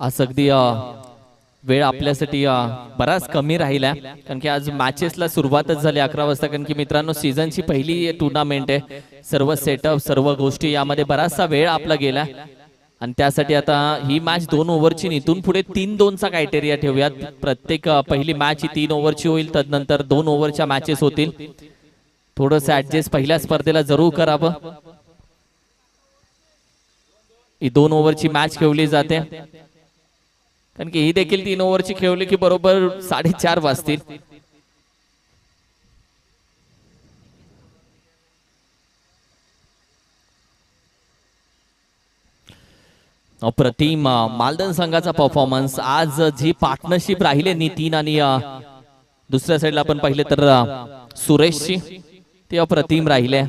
आज अगदी वेळ आपल्यासाठी बराच कमी राहिला कारण की आज मॅचेसला सुरुवातच झाली अकरा वाजता. कारण की मित्रांनो सीझनची पहिली टुर्नामेंट आहे. सर्व सेटअप सर्व गोष्टी यामध्ये बराचसा वेळ आपला गेला आणि त्यासाठी आता ही मॅच दोन ओव्हरची इथून पुढे तीन दोनचा क्रायटेरिया ठेवूयात. प्रत्येक पहिली मॅच ही तीन ओव्हरची होईल. तदनंतर दोन ओव्हरच्या मॅचेस होतील. थोडंसं ऍडजस्ट पहिल्या स्पर्धेला जरूर करावं. ही दोन ओव्हरची मॅच खेळली जाते. कारण की ही देखील तीन ओव्हरची खेळली की बरोबर साडेचार वाजतील. अप्रतिम मालदन संघाचा परफॉर्मन्स आज जी पार्टनरशिप राहिले नितीन आणि दुसऱ्या साईडला आपण पाहिले तर सुरेशची ते अप्रतिम राहिले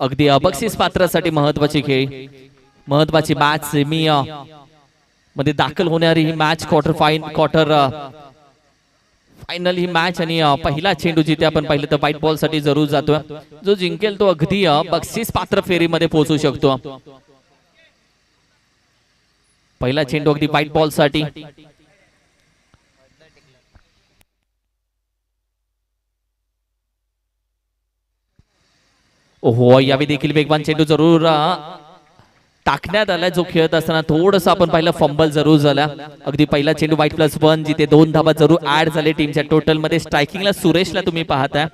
अगदी अबक्षीस पात्रासाठी महत्वाची खेळ. महत्वाची मॅच सेमी मध्ये दाखल होणारी ही match quarter fine quarter final ही मॅच आणि पहिला चेंडू जिथे आपण पाहिलं तर व्हाईट बॉलसाठी जरूर जातोय. जो जिंकेल तो अगदी बक्षीस पात्र फेरीमध्ये पोहोचू शकतो. पहिला चेंडू अगदी व्हाईट बॉलसाठी. हो यावेळी देखील वेगवान चेंडू जरूर टाकण्यात आला जो खेळत असताना थोडस आपण पाहिलं फंबल जरूर झाला. अगदी पहिला चेंडू वाईट प्लस वन जिथे दोन धाबा जरूर ऍड झाले टीमच्या टोटलमध्ये. स्ट्रायकिंगला सुरेशला तुम्ही पाहताय.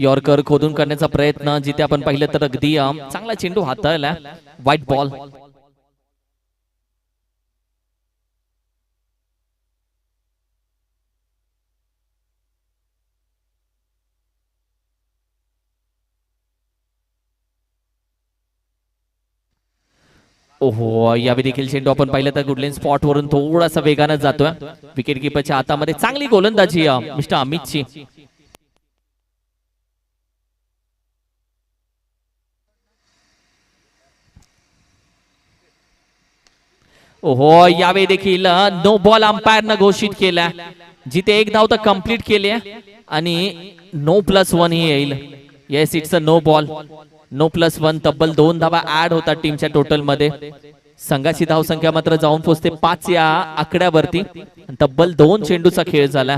यॉर्कर खोदून करण्याचा प्रयत्न जिथे आपण पाहिलं तर अगदी चांगला चेंडू हाताळला. व्हाईट बॉल ओहो यावेळी देखील चेंडू आपण पाहिलं तर गुडलेन स्पॉट वरून थोडासा वेगानं जातोय. विकेट किपरच्या हातामध्ये चांगली गोलंदाजी मिस्टर अमितची. हो यावेळी देखील नो बॉल अंपायर घोषित केला जिथे एक धाव तर कंप्लीट केली आणि नो प्लस वन ही येईल. Yes it's a no ball no plus one तब्बल दोन धावा ऍड होतात टीमच्या टोटलमध्ये. संघाची धावसंख्या मात्र जाऊन पोहोचते पाच या आकड्यावरती. तब्बल दोन चेंडूचा खेळ झाला.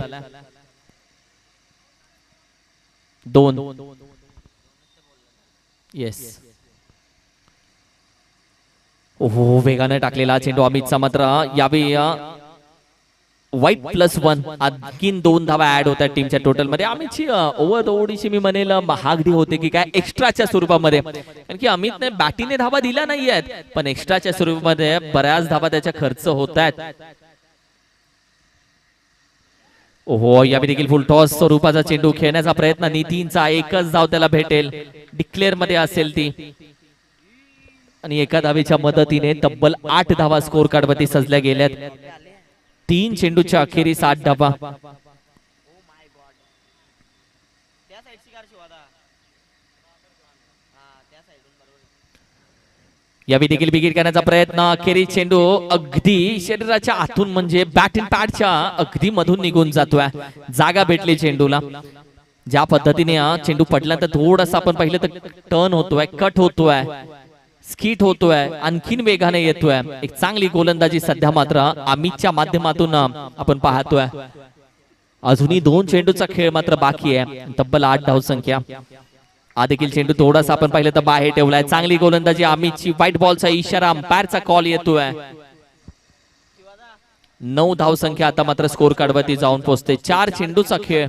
दोन. येस हो वेगाने टाकलेला चेंडू अमितचा मात्र यावेळी वाईट प्लस वन आणखीन दोन धावा ऍड होतात टीमच्या टोटलमध्ये. अमितची ओव्हर थोडीशी मी म्हणेल महागडी होते की काय एक्स्ट्राच्या स्वरूपामध्ये. कारण की अमितने बॅटीने धावा दिल्या नाही आहेत पण एक्स्ट्राच्या स्वरूपामध्ये बऱ्याच धावा त्याच्या खर्च होत आहेत. ओहो यावेळी देखील फुल टॉस स्वरूपाचा चेंडू खेळण्याचा प्रयत्न. नितीनचा एकच धाव त्याला भेटेल. डिक्लेअरमध्ये असेल ती. आणि एका धावेच्या मदतीने तब्बल आठ धावा स्कोर कार्ड वरती सजल्या गेल्यात. तीन चेंडूच्या अखेरीस आठ धावा. यावेळी देखील बिगिट करण्याचा प्रयत्न. अखेरी चेंडू अगदी शरीराच्या आतून म्हणजे बॅट इन पॅडच्या अगदी मधून निघून जातोय. जागा भेटली चेंडूला. ज्या पद्धतीने हा चेंडू तर थोडासा आपण पाहिलं तर टर्न होतोय कट होतोय. स्किट होतोय आणखीन वेगाने येतोय एक चांगली गोलंदाजी सध्या मात्र अमितच्या माध्यमातून आपण पाहतोय. अजूनही दोन चेंडूचा खेळ मात्र बाकी आहे. तब्बल आठ धाव संख्या. हा देखील चेंडू थोडासा आपण पाहिलं तर बाहेर ठेवलाय. चांगली गोलंदाजी अमितची. व्हाईट बॉलचा इशारा अंपायरचा कॉल येतोय. नऊ धाव संख्या आता मात्र स्कोर कार्डवरती जाऊन पोहोचते चार चेंडूचा खेळ.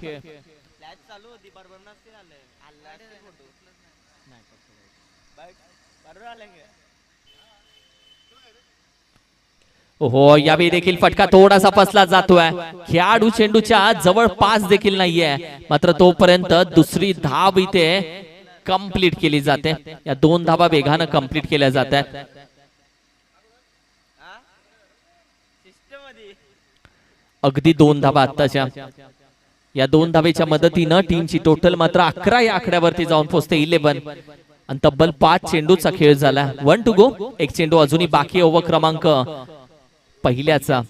हो यावेळी देखील फटका थोडासा फसला जातोय. खेळाडू चेंडूच्या जवळ पास देखील नाहीये. मात्र तोपर्यंत दुसरी धाब इथे कंप्लीट केली जाते. या दोन धाबा वेगानं कंप्लीट केल्या जातात अगदी दोन धाबा आत्ताच्या. या दोन धाबेच्या मदतीनं टीमची टोटल मात्र अकरा या आकड्यावरती जाऊन पोहोचते इलेव्हन आणि तब्बल पाच चेंडूचा खेळ झाला. वन टू गो एक चेंडू अजूनही बाकी ओव्हर क्रमांक पहिल्याचा.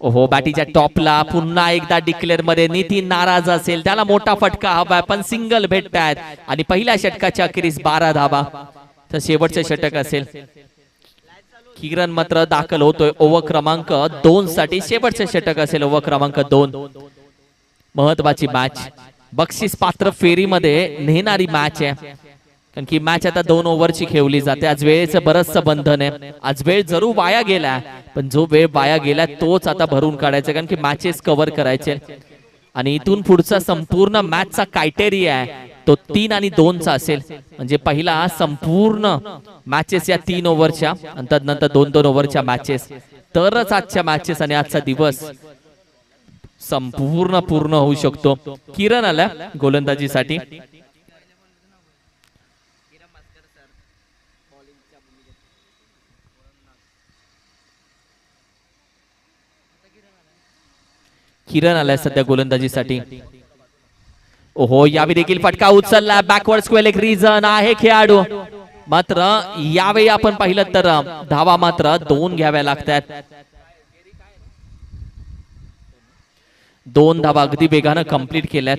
ओहो बॅटीच्या टॉपला पुन्हा एकदा डिक्लेअरमध्ये नितीन नाराज असेल. त्याला मोठा फटका हवाय पण सिंगल भेटतायत. आणि पहिल्या षटकाच्या अखेरीस बारा धावा. तर शेवटचे षटक असेल. किरण मात्र दाखल होतोय ओव्हर क्रमांक दोन साठी शेवटचे षटक असेल ओव्हर क्रमांक दोन. महत्वाची मॅच बक्षीस पात्र फेरीमध्ये नेणारी मॅच आहे. कारण की मॅच आता दोन ओव्हरची खेळली जाते. आज वेळेचं बरचसं बंधन आहे. आज वेळ जरूर वाया गेला पण जो वेळ वाया गेला तोच आता भरून काढायचा कारण की मॅचेस कव्हर करायचे. आणि इथून पुढचा संपूर्ण मॅचचा क्रायटेरिया आहे. तो तीन आणि दोनचा असेल. म्हणजे पहिला संपूर्ण मॅचेस या तीन ओव्हरच्या नंतर नंतर दोन दोन ओव्हरच्या मॅचेस तरच आजच्या मॅचेस आणि आजचा दिवस संपूर्ण पूर्ण होऊ शकतो. किरण आल्या गोलंदाजीसाठी. किरण किरण आलाय सध्या गोलंदाजीसाठी. ओहो यावेळी देखील फटका उचलला. बॅकवर्ड स्क्वेअर एक रिझन आहे खेळाडू. मात्र यावेळी आपण पाहिलं तर धावा मात्र दोन घ्याव्या लागतात. दोन धावा अगदी वेगानं कंप्लीट केल्यात.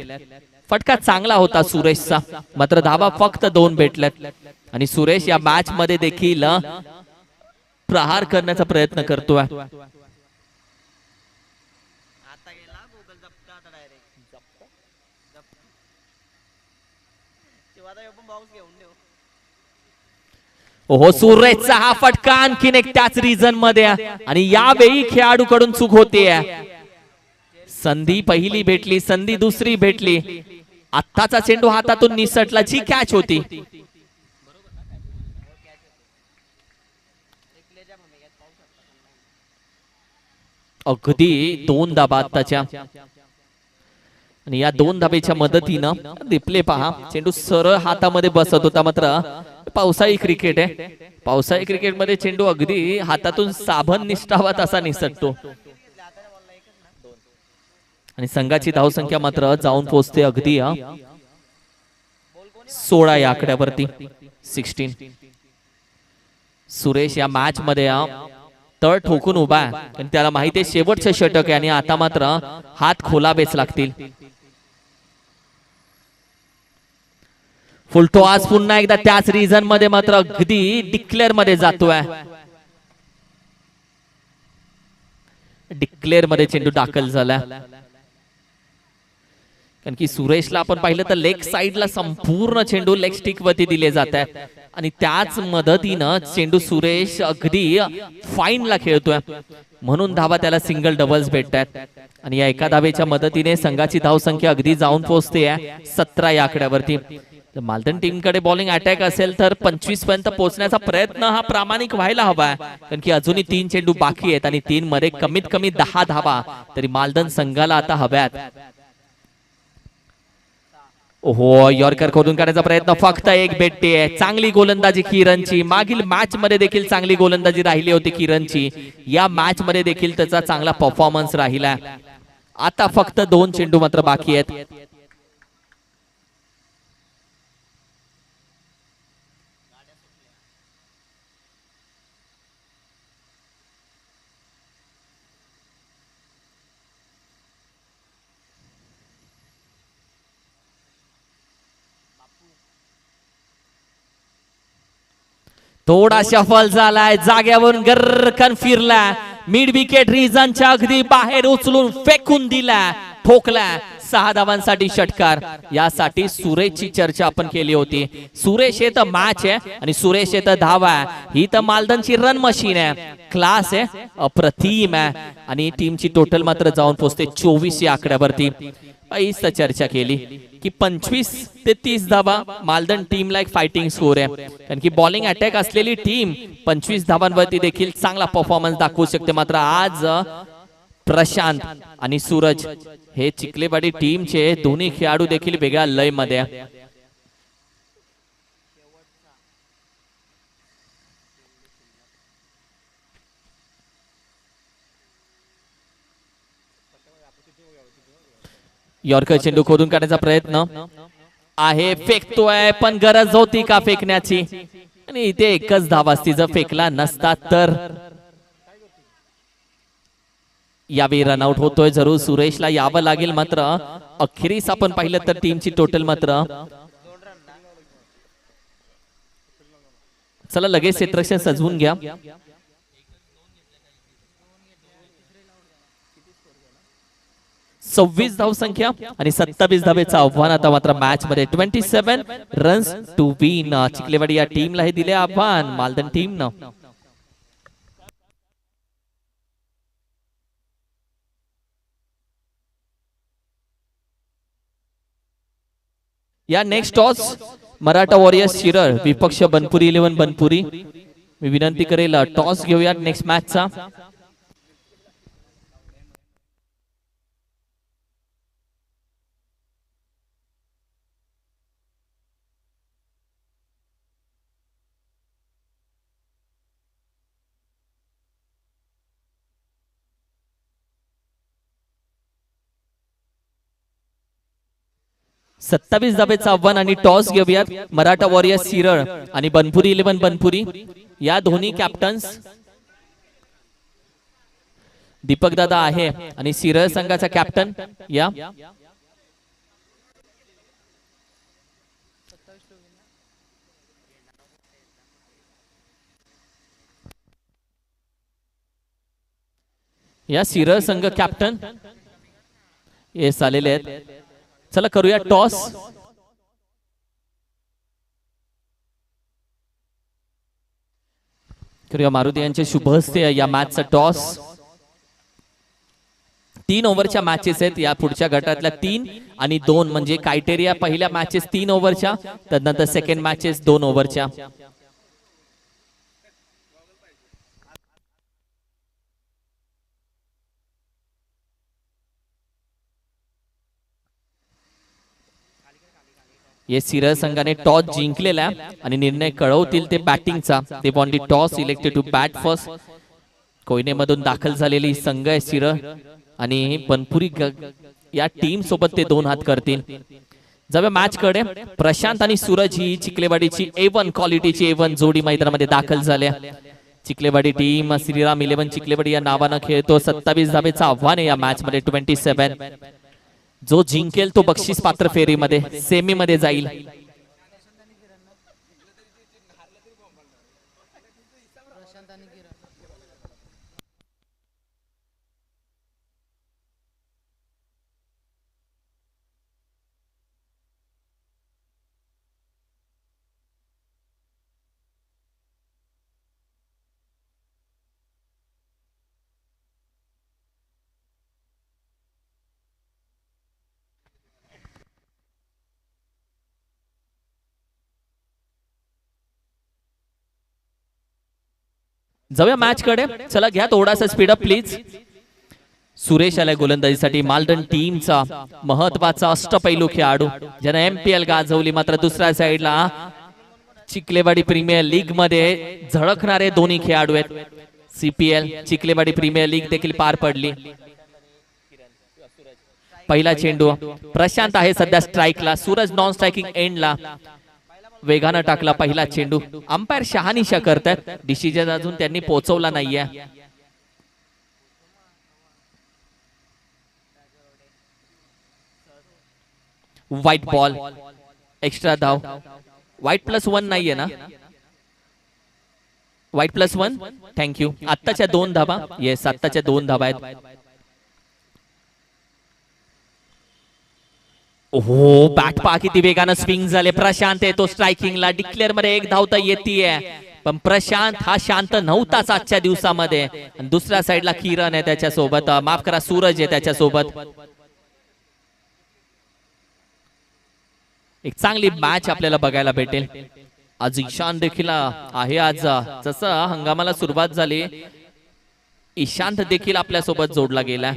फटका चांगला होता सुरेशचा मात्र धावा फक्त दोन भेटल्यात. आणि सुरेश या मॅच मध्ये देखील प्रहार करण्याचा प्रयत्न करतोय. ओहो सुरेशचा हा फटका आणखीन एक त्याच रिझनमध्ये आहे. आणि यावेळी खेळाडूकडून चूक होते संधी पहिली भेटली संधी दुसरी भेटली. आत्ताचा चेंडू हातातून निसटला जी कॅच होती. अगदी दोन धाबा आत्ताच्या. आणि या दोन धाबेच्या मदतीनं दिपले पहा चेंडू सरळ हातामध्ये बसत होता मात्र पावसाळी क्रिकेट आहे. पावसाळी क्रिकेटमध्ये चेंडू अगदी हातातून साबण निष्ठावा तसा निसटतो. आणि संघाची धावसंख्या मात्र जाऊन पोहोचते अगदी सोळा या आकड्यावरती सिक्स्टीन सुरेश या मॅच मध्ये तळ ठोकून उभा आहे. आणि त्याला माहिती आहे शेवटचे षटक आहे आणि आता मात्र हात खोलावेच लागतील. फुलटो आज पुन्हा एकदा त्याच रिझनमध्ये मात्र अगदी डिक्लेअरमध्ये जातोय. डिक्लेअरमध्ये चेंडू दाखल झाला कारण की सुरेशला आपण पाहिलं तर लेग साईडला संपूर्ण चेंडू लेग स्टिक वरती दिले जात आहे. आणि त्याच मदतीनं चेंडू सुरेश अगदी फाईनला खेळतोय. म्हणून धावा त्याला सिंगल डबल्स भेटतात आणि या एका धावेच्या मदतीने संघाची धावसंख्या अगदी जाऊन पोहोचते सतरा या आकड्यावरती. तर मालदन टीमकडे बॉलिंग अटॅक असेल तर पंचवीसपर्यंत पोहोचण्याचा प्रयत्न हा प्रामाणिक व्हायला हवा कारण की अजूनही तीन चेंडू बाकी आहेत आणि तीन मध्ये कमीत कमी दहा धावा तरी मालदन संघाला आता हव्यात. हो यॉर्कर खोदून काढण्याचा प्रयत्न. फक्त एक भेटते चांगली गोलंदाजी किरणची. मागील मॅच मध्ये देखील चांगली गोलंदाजी राहिली होती किरणची. या मॅच मध्ये देखील त्याचा चांगला परफॉर्मन्स राहिला. आता फक्त दोन चेंडू मात्र बाकी आहेत. थोडा शफल झालाय जाग्यावरून गर्रकन फिरला. मिड विकेट रिझनच्या अगदी बाहेर उचलून फेकून दिला. ठोकला. सहा धावांसाठी षटकार. यासाठी सुरेशची चर्चा आपण केली होती. सुरेश हे तर मॅच आहे आणि सुरेश हे तर धावा आहे. ही तर मालदनची रन मशीन आहे. क्लास आहे. अप्रतिम आहे. आणि टीमची टोटल मात्र जाऊन पोहोचते चोवीस या आकड्यावरती. हीच चर्चा केली की पंचवीस ते तीस धावा मालदन टीमला एक फायटिंग स्कोर आहे. कारण की बॉलिंग अटॅक असलेली टीम पंचवीस धावांवरती देखील चांगला परफॉर्मन्स दाखवू शकते. मात्र आज प्रशांत आणि सूरज हे चिखलेवाडी टीमचे दोन्ही खेळाडू देखील वेगळ्या आहे मध्ये आहे. यॉर्कर चेंडू खोदून काढण्याचा प्रयत्न आहे. फेकतोय पण गरज होती का फेकण्याची? आणि इथे एकच धाव असती जर फेकला नसता तर. यावेळी रनआउट होतोय जरूर. सुरेशला यावं लागेल मात्र. अखेरीस आपण पाहिलं तर टीमची टोटल मात्र. चला लगेच क्षेत्रक्षण सजवून घ्या. सव्वीस धाव संख्या आणि सत्तावीस धावेचं आव्हान. आता मात्र मॅच मध्ये twenty seven runs to win Chikhalewadi या टीमला हे दिले आव्हान मालदन टीमनं या next toss Maratha warriors Shiral विपक्ष बनपुरी इलेव्हन बनपुरी. मी विनंती करेल टॉस घेऊया नेक्स्ट मॅचचा सत्तावीस धावेचं आव्हान आणि टॉस घेऊयात. मराठा वॉरियर्स सिरळ आणि बनपुरी इलेव्हन. बनपुरी या दोन्ही कॅप्टन्स दीपक दादा आहे आणि सिरळ संघाचा कॅप्टन या. या सिरळ संघ कॅप्टन येस आलेले आहेत. चला करूया टॉस. करूया मारुती यांचे शुभ हस्ते या मॅचचा टॉस. तीन ओव्हरच्या मॅचेस आहेत या पुढच्या गटातल्या तीन आणि दोन. म्हणजे कायटेरिया पहिल्या मॅचेस तीन ओव्हरच्या त्यानंतर सेकंड मॅचेस दोन ओव्हरच्या. सिरळ संघाने टॉस जिंकलेला आहे आणि निर्णय कळवतील ते बॅटिंगचा. ते बॉन्डी the toss elected to bat first कोयनेमधून दाखल झालेली संघ आहे सिरळ आणि बनपुरी या टीम सोबत ते दोन हात करतील. जाव्या मॅच कडे. प्रशांत आणि सूरज ही चिखलेवाडीची ए वन क्वालिटीची ए वन जोडी मैदानामध्ये दाखल झाल्या. चिखलेवाडी टीम श्रीराम इलेव्हन चिखलेवाडी या नावानं खेळतो. सत्तावीस धाबेचं आव्हान आहे या मॅच मध्ये ट्वेंटी सेव्हन जो जिंकेल तो बक्षीस पात्र फेरीमध्ये सेमीमध्ये जाईल. जाऊया मॅच कडे. चला घ्या थोडासा स्पीडअप प्लीज सुरेश आलाय गोलंदाजीसाठी. मालदन टीमचा महत्त्वाचा अष्टपैलू खेळाडू. ज्याने एमपीएल गाजवली मात्र दुसऱ्या साईडला चिखलेवाडी प्रीमियर लीगमध्ये झळकणारे दोन्ही खेळाडू आहेत. सीपीएल चिखलेवाडी प्रीमियर लीग देखील पार पडली. पहिला चेंडू. प्रशांत आहे सध्या स्ट्राईकला सूरज नॉन स्ट्रायकिंग एंडला वेगानं टाकला पहिला चेंडू. अंपायर शहानिशा करतात डिसिजन अजून त्यांनी पोहोचवला नाहीये. व्हाईट बॉल एक्स्ट्रा धाव. व्हाईट प्लस वन नाहीये ना? व्हाईट प्लस वन थँक्यू आत्ताच्या दोन धाबा येस आत्ताच्या दोन धाबा आहेत. हो बॅट पा किती वेगानं स्विंग झाले. प्रशांत येतो स्ट्रायकिंगला डिक्लेअरमध्ये एक धावता येते पण प्रशांत हा शांत नव्हताच आजच्या दिवसामध्ये. दुसऱ्या साईडला किरण आहे त्याच्यासोबत. माफ करा सूरज आहे त्याच्यासोबत. एक चांगली मॅच आपल्याला बघायला भेटेल. आज ईशान देखील आहे आज. जसं हंगामाला सुरुवात झाली ईशांत देखील आपल्यासोबत जोडला गेला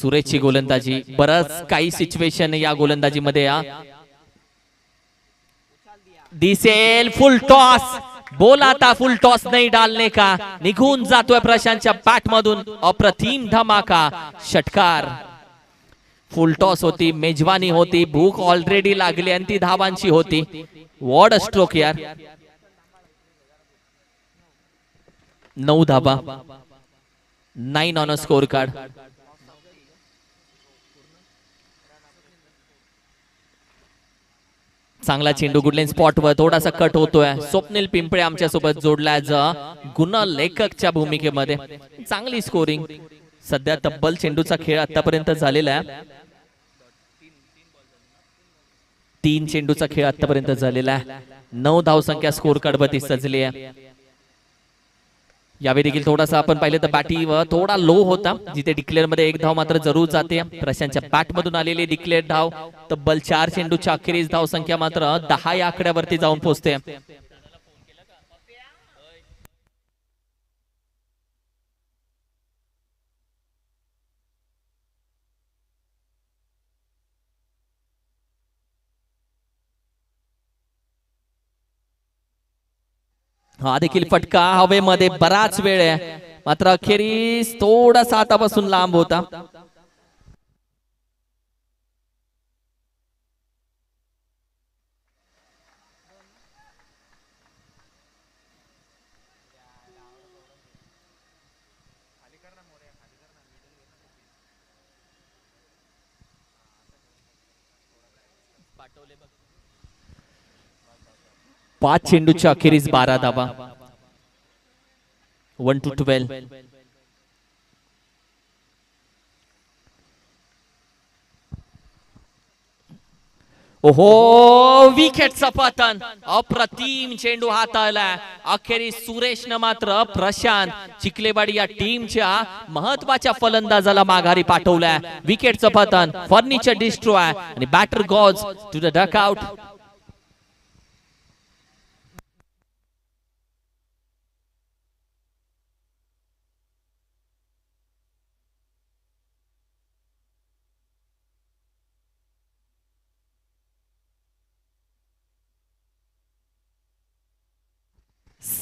सुरेशची गोलंदाजी बरंच काही सिच्युएशन या गोलंदाजीमध्ये या. दिसेल फुल टॉस बोल आता फुल टॉस नाही डालने का? निघून जातोय प्रशांतच्या बॅट मधून अप्रतिम धमाका. षटकार. फुल टॉस होती मेजवानी होती भूक ऑलरेडी लागली आणि ती धावांची होती. वॉड स्ट्रोक यार. नऊ धाबा nine on a score card चांगला चेंडू गुडलेन स्पॉटवर थोडासा कट होतोय. स्वप्नील पिंपळे आमच्यासोबत जोडलाय ज लेखकच्या भूमिकेमध्ये. चांगली स्कोरिंग सध्या तब्बल चेंडूचा खेळ आतापर्यंत झालेला आहे. तीन चेंडूचा खेळ आतापर्यंत झालेला आहे. नऊ धावसंख्या स्कोर कार्डवरती सजली आहे. यावेळी देखील थोडासा आपण पाहिलं तर बॅटी थोडा लो होता जिथे डिक्लेअरमध्ये एक धाव मात्र जरूर जाते. प्रशांतच्या बॅट मधून आलेली डिक्लेअर धाव तब्बल चार चेंडूच्या अखेरीस धाव संख्या मात्र दहा या आकड्यावरती जाऊन पोहोचते. हा देखील फटका हवेमध्ये बराच वेळ आहे. मात्र अखेरीस थोडासा हातापासून लांब होता. पाच चेंडूच्या अखेरीस बारा धाबा वन टू ट्वेल्व ओहो विकेटचा पतन अप्रतिम चेंडू हाताळलाय. अखेरीस सुरेशनं मात्र प्रशांत चिखलेवाडी या टीमच्या महत्त्वाच्या फलंदाजाला माघारी पाठवलाय. विकेटचं पतन फर्निचर डिस्ट्रॉय आणि batter goes to the dugout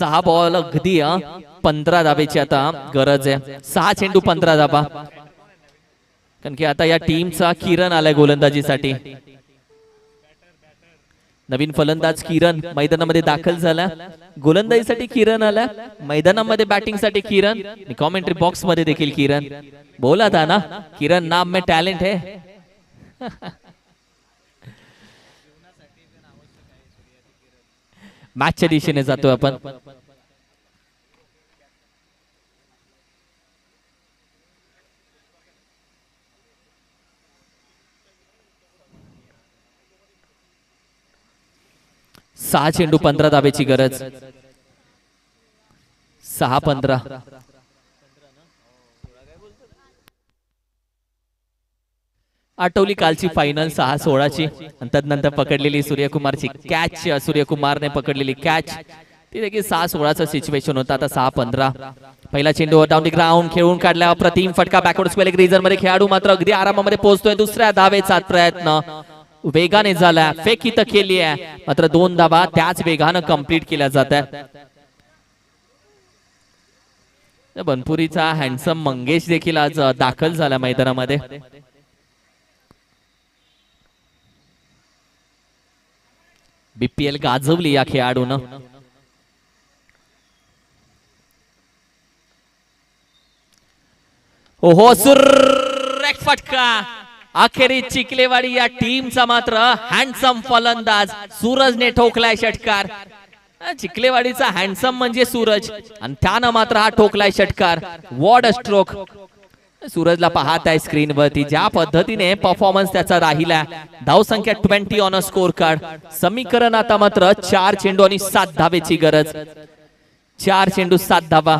सहा बॉल अगदी पंधरा धाब्याची आता गरज आहे. सहा चेंडू पंधरा धाबा कारण की आता या टीमचा किरण आलाय गोलंदाजीसाठी. नवीन फलंदाज किरण मैदानामध्ये दाखल झाला. गोलंदाजीसाठी किरण आला. मैदानामध्ये बॅटिंगसाठी किरण. कॉमेंट्री बॉक्समध्ये देखील किरण. बोला था ना किरण नाम में टॅलेंट है. मॅचच्या दिशेने जातो आपण. सहा चेंडू पंधरा धाब्याची गरज. सहा पंधरा. आठवली कालची फायनल सहा सोळाची. आणि तदनंतर पकडलेली सूर्यकुमारची कॅच सूर्यकुमारने पकडलेली कॅच ती देखील सहा सोळाचा सिच्युएशन होता. आता सहा पंधरा. पहिला चेंडू डाऊन दी ग्राउंड खेळून काढला अप्रतिम फटका बॅकवर्ड स्पेलिंग रिझनमध्ये खेळाडू मात्र अगदी आरामामध्ये पोहोचतोय. दुसऱ्या धावेचा प्रयत्न. वेगाने झाला फेक इथं केली आहे. मात्र दोन धाबा त्याच वेगानं कंप्लीट केल्या जात आहे बनपुरीचा हँडसम मंगेश देखील आज दाखल झाला मैदानामध्ये. बीपीएल गाजवली या खेळाडून. ओहो सुर फटका. अखेरी चिकलेवाडी या टीमचा मात्र हँडसम फलंदाज सूरजने ठोकलाय षटकार. चिकलेवाडीचा हँडसम म्हणजे सूरज. आणि त्यानं मात्र हा ठोकलाय षटकार. वॉड स्ट्रोक सूरजला पाहत आहे स्क्रीनवरती ज्या पद्धतीने परफॉर्मन्स त्याचा राहिला धावसंख्या twenty on a score card समीकरण आता मात्र चार चेंडू आणि सात धावेची गरज. चार चेंडू सात धावा.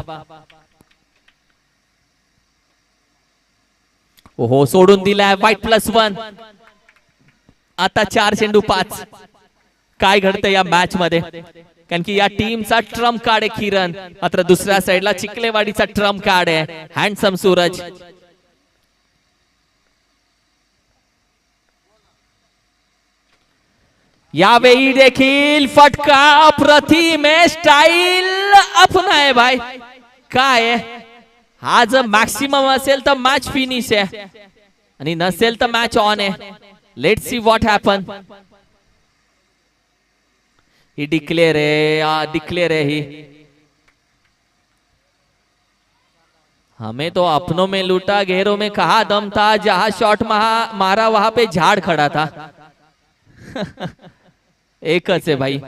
ओहो सोडून दिलाय वाईट प्लस वन आता चार चेंडू पाच. काय घडतं या मॅच मध्ये? कारण की या टीमचा ट्रम्प कार्ड आहे किरण. मात्र दुसऱ्या साईडला चिखलेवाडीचा ट्रम्प कार्ड आहे. हँडसम सूरज. यावेळी देखील फटका अप्रतिम स्टाईल अपना आहे भाई. काय हा जर मॅक्सिमम असेल तर मॅच फिनिश आहे. आणि नसेल तर मॅच ऑन आहे. लेट सी व्हॉट हॅपन ही डिक्लेअर आहे डिक्लेअर आहे ही हमें तो अपनों में लूटा घेरों में कहा दम था जहां शॉट महा मारा वहां पे झाड़ खड़ा था। एकच आहे भाई।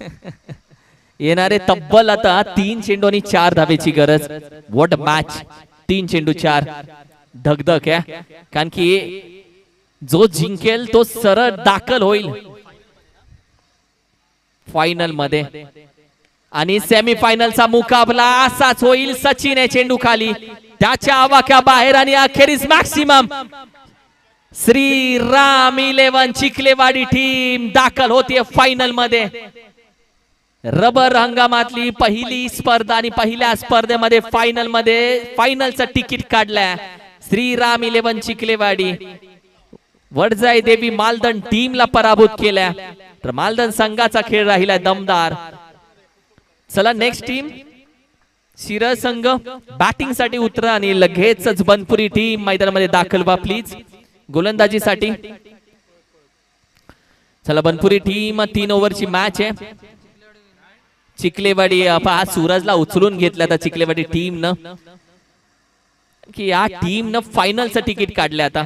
येणारे तब्बल आता तीन चेंडू आणि चार धावेची गरज। वॉट मॅच तीन चेंडू चार। धगधग आहे कारण की जो जिंकेल तो सरळ दाखल होईल। फायनलमध्ये. आणि सेमीफायनलचा मुकाबला असाच होईल सचिन आहे चेंडू खाली त्याच्या आवाक्या बाहेर आणि अखेरीस maximum Shri Ram eleven Chikhalewadi team दाखल होतीये फायनलमध्ये. रबर हंगामातली पहिली स्पर्धा आणि पहिल्या स्पर्धेमध्ये फायनलमध्ये. फायनलचं तिकीट काढलंय. श्रीराम इलेव्हन चिखलेवाडी. वडजाई देवी मालदन टीमला पराभूत केल्या. तर मालदण संघाचा खेळ राहिला दमदार. चला नेक्स्ट टीम शिरळ संघ बॅटिंगसाठी उतरा आणि लगेचच बनपुरी टीम मैदानामध्ये दाखल व्हा प्लीज गोलंदाजीसाठी. चला बनपुरी टीम तीन ओव्हरची मॅच आहे. चिखलेवाडी पहा सूरजला उचलून घेतल्या आता चिखलेवाडी न. की या टीम न फायनलचं तिकीट काढलं आता.